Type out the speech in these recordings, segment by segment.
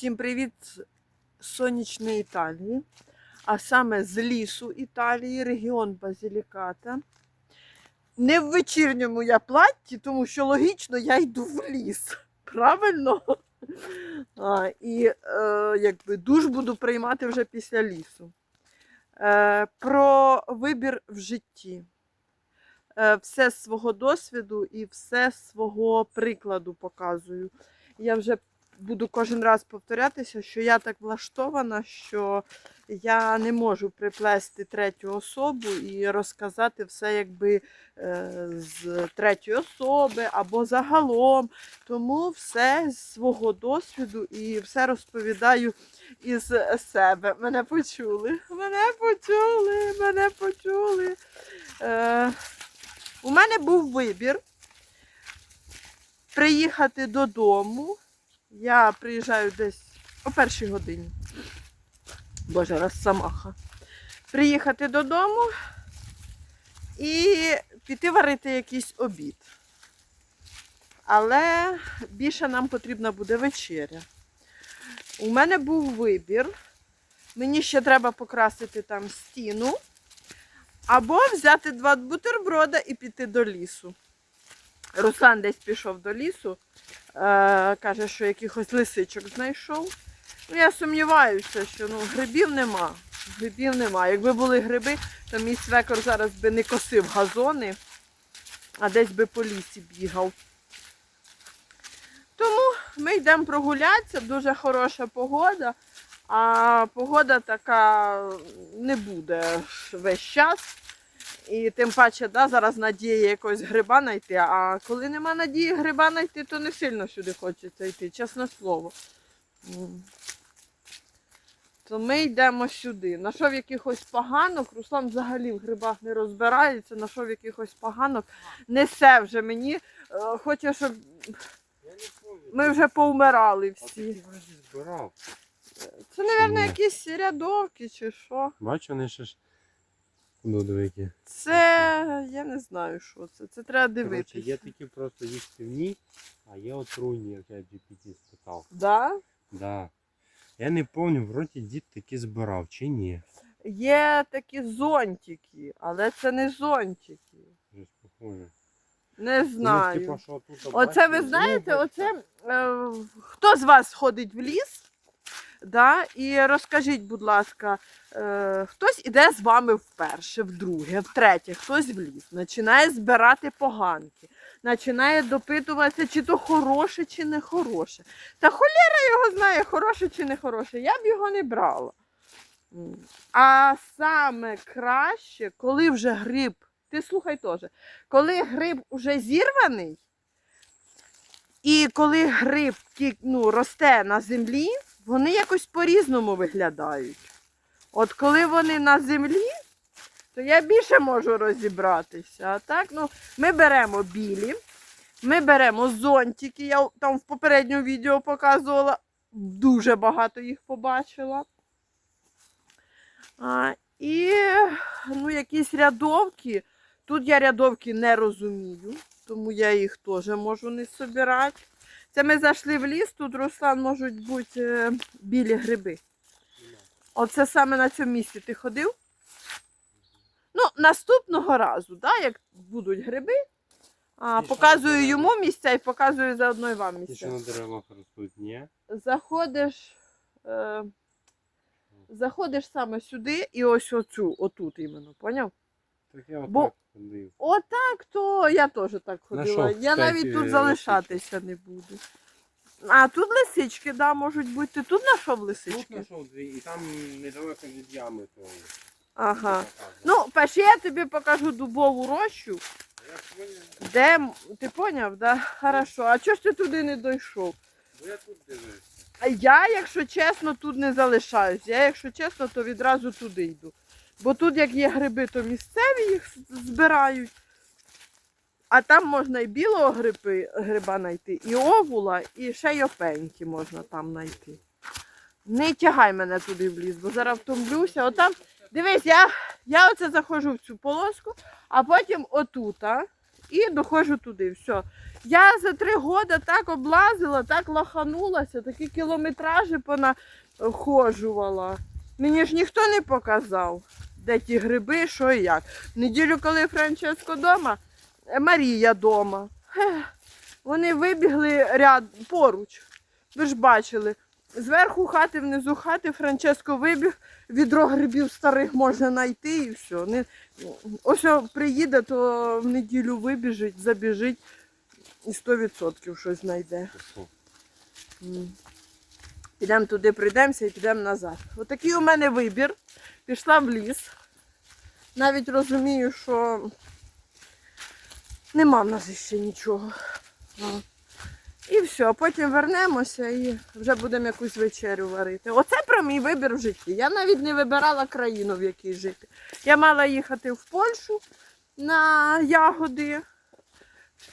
Всім привіт з сонячної Італії, а саме з лісу Італії, регіон Базиліката. Не в вечірньому я платті, тому що логічно я йду в ліс. Правильно? А, і е, якби душ буду приймати вже після лісу. Е, про вибір в житті. Е, все з свого досвіду і все свого прикладу показую. Я вже буду кожен раз повторятися, що я так влаштована, що я не можу приплести третю особу і розказати все якби е, з третьої особи або загалом. Тому все з свого досвіду і все розповідаю із себе. Мене почули. Мене почули, мене почули. Е, у мене був вибір приїхати додому. Я приїжджаю десь о першій годині. Боже, розсамаха. Приїхати додому і піти варити якийсь обід. Але більше нам потрібна буде вечеря. У мене був вибір. Мені ще треба покрасити там стіну. Або взяти два бутерброда і піти до лісу. Руслан десь пішов до лісу, е, каже, що якихось лисичок знайшов. Ну, я сумніваюся, що ну, грибів нема. Грибів нема. Якби були гриби, то мій свекор зараз би не косив газони, а десь би по лісі бігав. Тому ми йдемо прогулятися, дуже хороша погода, а погода така не буде весь час. І тим паче, да, зараз надія якогось гриба знайти, а коли нема надії гриба знайти, то не сильно сюди хочеться йти, чесне слово. То ми йдемо сюди. Нашов якихось поганок, Руслан взагалі в грибах не розбирається, нашов якихось поганок, несе вже мені. е, Хоче, щоб ми вже повмирали всі. Це, мабуть, якісь рядовки чи що. Бачу, вони ще ж. Ну, дивики. Це я не знаю, що це. Це треба дивитися. є такі просто їстівні, а є отруйні, як я GPT спитав. Да? Да. Я не пам'ятаю, вроді дід такі збирав, чи ні. Є такі зонтики, але це не зонтики. Щось похоже. Не Ну, знаю. типа, що тут, Оце ви знаєте, оце е, хто з вас ходить в ліс? Да? І розкажіть, будь ласка, е, хтось іде з вами вперше, вдруге, втретє, хтось в ліс, починає збирати поганки, починає допитуватися, чи то хороше, чи не хороше. Та холєра його знає, хороше чи не хороше. Я б його не брала. А саме краще, коли вже гриб, ти слухай теж, коли гриб уже зірваний, і коли гриб ну, росте на землі, вони якось по-різному виглядають. От коли вони на землі, то я більше можу розібратися. А так, ну, ми беремо білі, ми беремо зонтики. Я там в попередньому відео показувала, дуже багато їх побачила. А, і ну, якісь рядовки. Тут я рядовки не розумію, тому я їх теж можу не собирати. Це ми зайшли в ліс, тут Руслан можуть бути е, білі гриби. Оце саме на цьому місці ти ходив? Ну, наступного разу, да, як будуть гриби, а, показую йому місця і показую заодно і вам місця. на деревах ростуть, ні? Заходиш, е, заходиш саме сюди і ось оцю, отут іменно, поняв? Так я Бо- отак ходив. Отак, то я теж так ходила. Знайшов я п'ять, навіть тут залишатися не буду. А тут лисички, да, можуть бути. Ти тут знайшов лисички? Тут знайшов дві, і там недалеко від ями то. Ага. Ну, перше я тобі покажу дубову рощу, я поняв. де м- ти поняв, да? Хорошо. А чого ж ти туди не дійшов? Бо я тут дивився. А я, якщо чесно, тут не залишаюсь. Я, якщо чесно, то відразу туди йду. Бо тут, як є гриби, то місцеві їх збирають. А там можна і білого гриби, гриба знайти, і овула, і ще й опеньки можна там знайти. Не тягай мене туди в ліс, бо зараз втомлюся. Отам, дивись, я, я оце заходжу в цю полоску, а потім отут, і доходжу туди. Все. Я за три роки так облазила, так лаханулася, такі кілометражі понаходжувала. Мені ж ніхто не показав, де ті гриби, що і як. В неділю, коли Франческо вдома, Марія вдома. Вони вибігли ряд поруч. Ви ж бачили. Зверху хати, внизу хати Франческо вибіг, відро грибів старих можна знайти і все. Ось приїде, то в неділю вибіжить, забіжить і 100% щось знайде. Підемо туди, прийдемося і підемо назад. Отакий у мене вибір. Пішла в ліс. Навіть розумію, що нема в нас ще нічого. І все, потім вернемося і вже будемо якусь вечерю варити. Оце про мій вибір в житті. Я навіть не вибирала країну, в якій жити. Я мала їхати в Польщу на ягоди.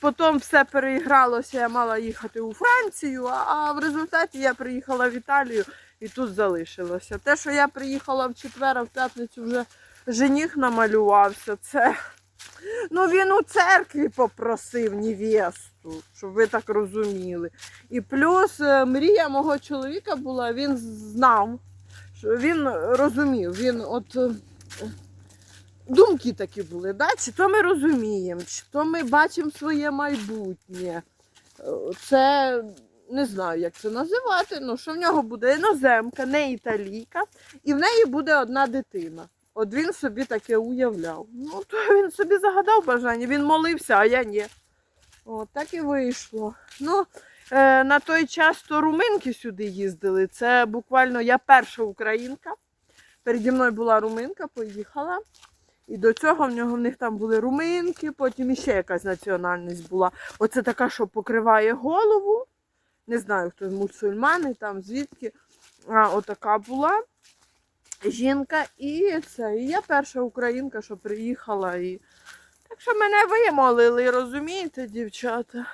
Потім все переігралося, я мала їхати у Францію, а- в результаті я приїхала в Італію і тут залишилася. Те, що я приїхала в четвер, а в п'ятницю вже жених намалювався, це. Ну він у церкві попросив невесту, щоб ви так розуміли. І плюс е, мрія мого чоловіка була, він знав, він розумів, він от. е, думки такі були, да? чи то ми розуміємо, чи то ми бачимо своє майбутнє. Е, Це не знаю, як це називати, ну що в нього буде іноземка, не італійка, і в неї буде одна дитина. От він собі таке уявляв. Ну, то він собі загадав бажання, він молився, а я ні. От так і вийшло. Ну, е, на той час то руминки сюди їздили. Це буквально я перша українка. Переді мною була руминка, поїхала. І до цього в нього в них там були руминки, потім іще якась національність була. Оце така, що покриває голову. Не знаю, хто мусульмани там, звідки. А, отака була жінка. І це. І я перша українка, що приїхала. І... Так що мене вимолили, розумієте, дівчата.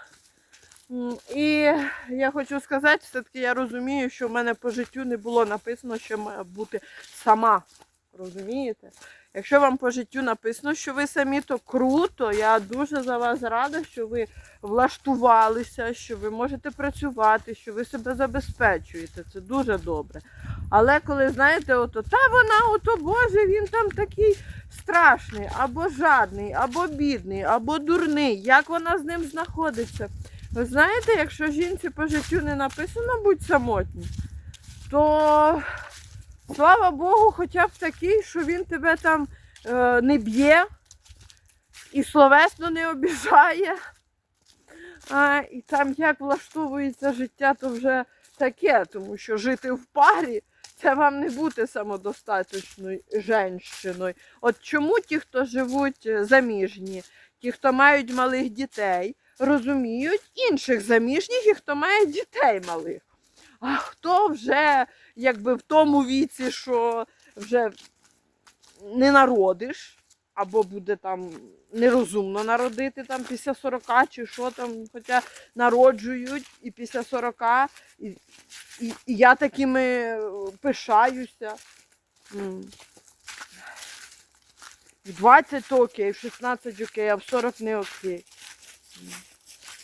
І я хочу сказати, все-таки я розумію, що в мене по життю не було написано, що має бути сама. Розумієте? Якщо вам по життю написано, що ви самі, то круто. Я дуже за вас рада, що ви влаштувалися, що ви можете працювати, що ви себе забезпечуєте. Це дуже добре. Але коли знаєте, ото та вона, ото Боже, він там такий страшний, або жадний, або бідний, або дурний. Як вона з ним знаходиться? Ви знаєте, якщо жінці по життю не написано будь самотній, то слава Богу, хоча б такий, що він тебе там е, не б'є і словесно не обіжає. А, і там як влаштовується життя, то вже таке, тому що жити в парі це вам не бути самодостаточною жінкою. От чому ті, хто живуть е, заміжні, ті, хто мають малих дітей, розуміють інших заміжніх і хто має дітей малих. А хто вже якби в тому віці, що вже не народиш, або буде там нерозумно народити там після 40 чи що там, хоча народжують і після 40, і, і, і я такими е, пишаюся. В 20 окей, в 16 окей, а в 40 не окей.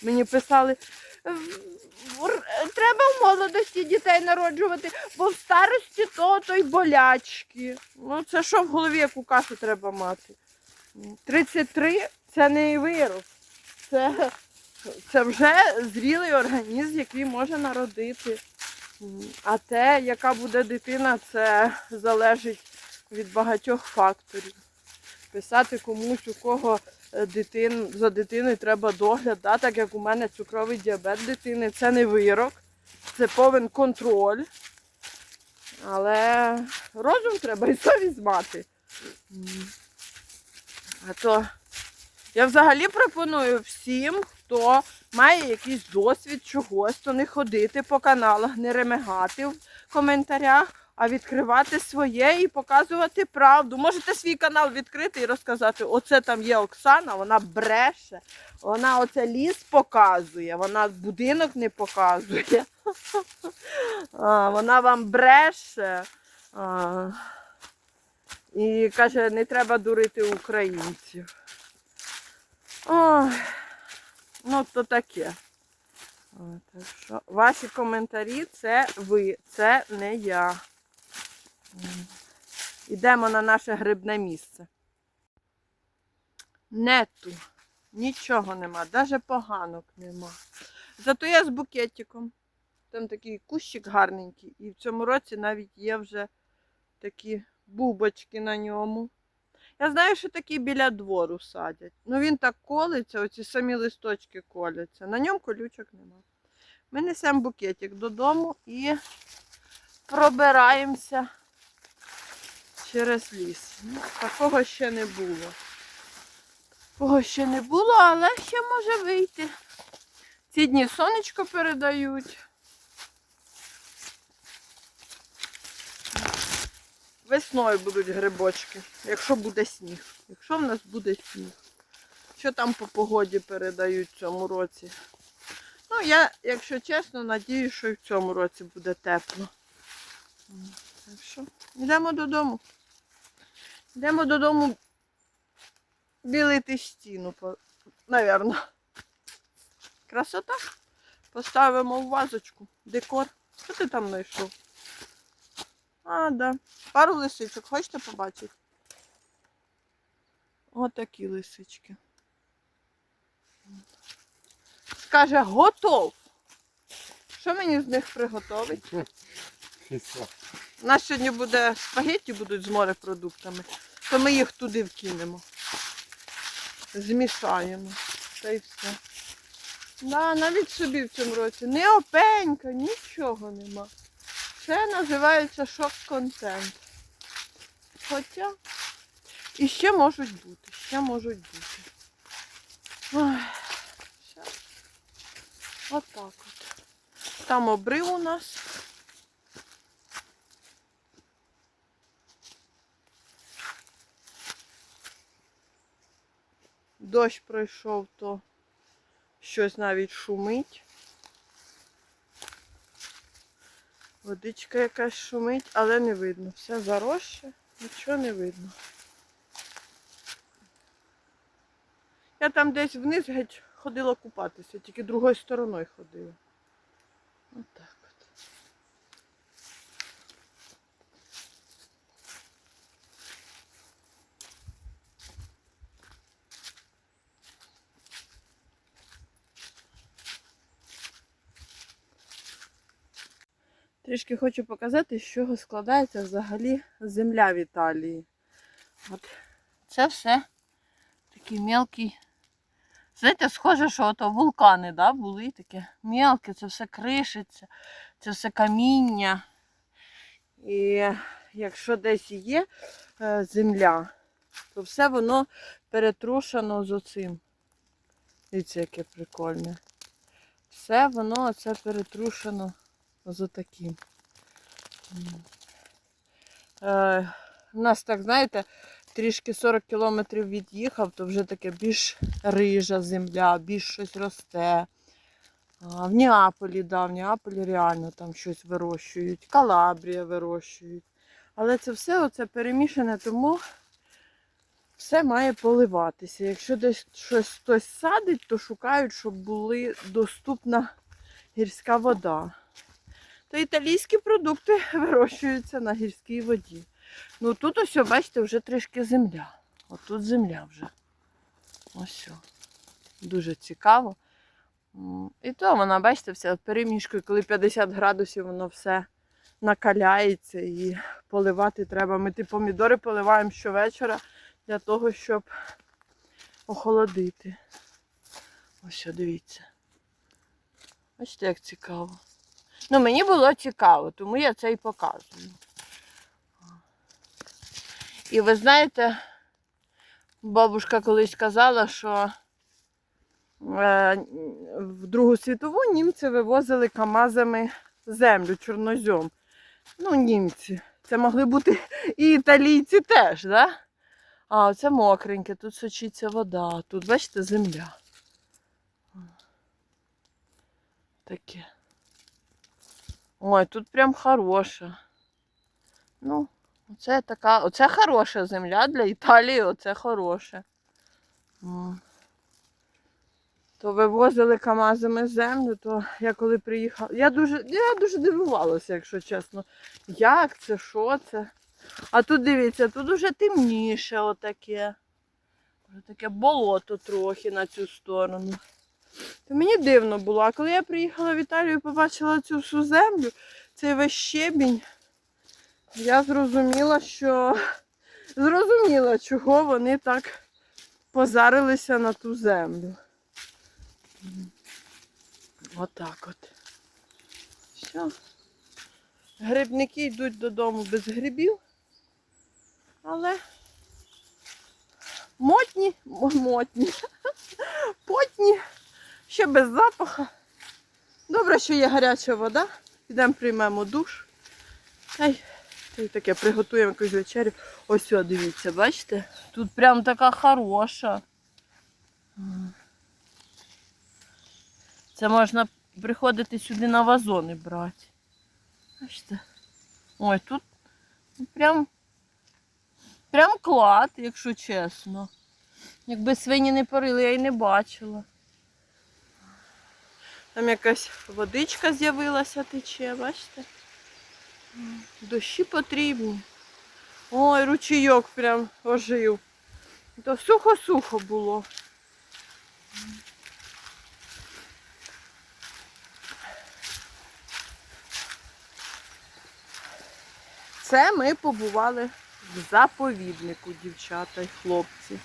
Мені писали, «Е, в- р- треба в молодості дітей народжувати, бо в старості то, то й болячки. Ну це що в голові, яку кашу треба мати? 33 це не вирок. Це, це вже зрілий організм, який може народити. А те, яка буде дитина, це залежить від багатьох факторів. Писати комусь, у кого дитин, за дитиною треба догляд, да? так як у мене цукровий діабет дитини, це не вирок, це повен контроль. Але розум треба і совість мати. А то я взагалі пропоную всім, хто має якийсь досвід чогось, то не ходити по каналах, не ремегати в коментарях, а відкривати своє і показувати правду. Можете свій канал відкрити і розказати, оце там є Оксана, вона бреше, вона оце ліс показує, вона будинок не показує. Вона вам бреше. І каже, не треба дурити українців. Ой. Ну, то таке. Так що ваші коментарі це ви, це не я. М. Ідемо на наше грибне місце. Нету. Нічого нема, навіть поганок нема. Зато я з букетиком. Там такий кущик гарненький. І в цьому році навіть є вже такі бубочки на ньому. Я знаю, що такі біля двору садять. Ну він так колиться, оці самі листочки коляться. На ньому колючок нема. Ми несемо букетик додому і пробираємося через ліс. Ну, такого ще не було. Такого ще не було, але ще може вийти. Ці дні сонечко передають. Весною будуть грибочки, якщо буде сніг. Якщо в нас буде сніг. Що там по погоді передають в цьому році? Ну, я, якщо чесно, надію, що і в цьому році буде тепло. Так що, йдемо додому. Йдемо додому білити стіну, навірно. Красота. Поставимо в вазочку. Декор. Що ти там знайшов? А, да. Пару лисичок. Хочете побачити? Отакі лисички. Скаже, готов. Що мені з них приготовить? У нас сьогодні буде спагетті будуть з морепродуктами, то ми їх туди вкинемо. Змішаємо. Та й все. Да, навіть собі в цьому році. Не опенька, нічого нема. Це називається шок-контент. Хоча і ще можуть бути, ще можуть бути. Ой, все. Отак от. Там обрив у нас. Дощ пройшов, то щось навіть шумить. Водичка якась шумить, але не видно. Все заросше, нічого не видно. Я там десь вниз геть ходила купатися, тільки другою стороною ходила. Отак Трішки хочу показати, з чого складається взагалі земля в Італії. От це все такий мелкий. Знаєте, схоже, що ото вулкани да, були таке мелке, це все кришиться, це все каміння. І якщо десь є е, земля, то все воно перетрушено з оцим. Дивіться, яке прикольне. Все воно це перетрушено з отаким. Е, у нас так, знаєте, трішки 40 кілометрів від'їхав, то вже таке більш рижа земля, більш щось росте. А, в Неаполі, да, в Неаполі реально там щось вирощують, Калабрія вирощують. Але це все оце перемішане, тому все має поливатися. Якщо десь щось хтось садить, то шукають, щоб була доступна гірська вода. То італійські продукти вирощуються на гірській воді. Ну тут ось, бачите, вже трішки земля. Отут земля вже. Ось. Дуже цікаво. І то вона, бачите, вся перемішкою, коли 50 градусів, воно все накаляється і поливати треба. Ми ті помідори поливаємо щовечора для того, щоб охолодити. Ось, дивіться. Бачите, як цікаво. Ну, мені було цікаво, тому я це і показую. І ви знаєте, бабушка колись казала, що е, в Другу світову німці вивозили камазами землю, чорнозьом. Ну, німці. Це могли бути і італійці теж, да? А, це мокреньке, тут сочиться вода, тут, бачите, земля. Таке. Ой, тут прям хороша. Ну, оце така, оце хороша земля для Італії, оце хороше. То вивозили камазами землю, то я коли приїхала. Я дуже, я дуже дивувалася, якщо чесно. Як це, що це? А тут дивіться, тут уже темніше отаке. Таке болото трохи на цю сторону. То мені дивно було, а коли я приїхала в Італію і побачила цю всю землю, цей весь щебінь, я зрозуміла, що зрозуміла, чого вони так позарилися на ту землю. Отак от. Все. Грибники йдуть додому без грибів, але мотні, мотні, потні, ще без запаха. Добре, що є гаряча вода. Підемо приймемо душ. Та й, та й таке приготуємо якусь вечерю. Ось, о, дивіться, бачите? Тут прям така хороша. Це можна приходити сюди на вазони брати. Бачите? Ой, тут прям, прям клад, якщо чесно. Якби свині не порили, я й не бачила. Там якась водичка з'явилася, тече, бачите? Дощі потрібні. Ой, ручійок прям ожив. То сухо-сухо було. Це ми побували в заповіднику, дівчата й хлопці.